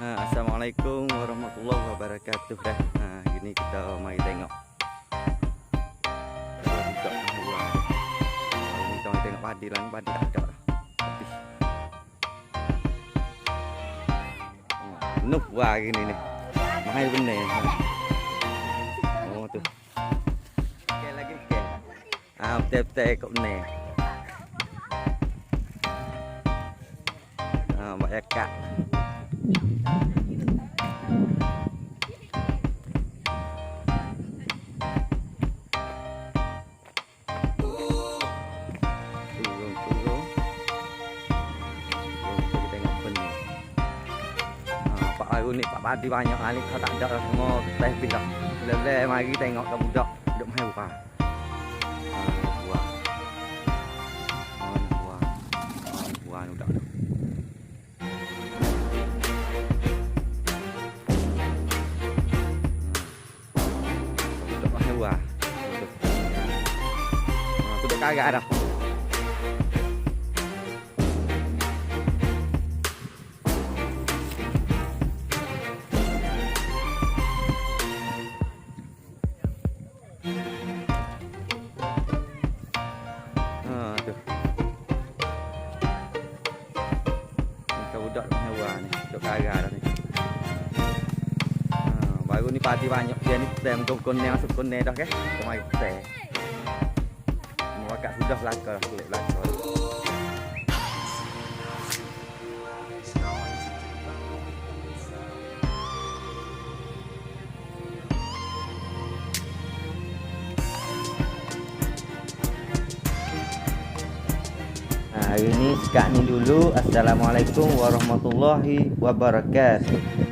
Nah, Assalamualaikum warahmatullahi wabarakatuh dah. Nah, gini kita mari tengok. Ini kita mari tengok padi lah, ni padi ada Penuh buah gini ni. Mahal benar. Oh tu. Okey lagi okey. Ah, betul-betul ikut benar. Ah, banyak kak. ai ni pak badi banyak alik tak ada semua teh pindah. Lele mai kita tengok kamu dak, dak mai bukan. à? Tôi được cái gãi đâu? Hãy subscribe cho kênh Ghiền Mì Gõ Để không bỏ lỡ những video hấp dẫn Ha, baru ni padi banyak dia ni teh untuk konne masuk konne dah mai teh. Mau kat sudah belaka dah kulit. Nah, hari ini sekat ni dulu. Assalamualaikum warahmatullahi wabarakatuh.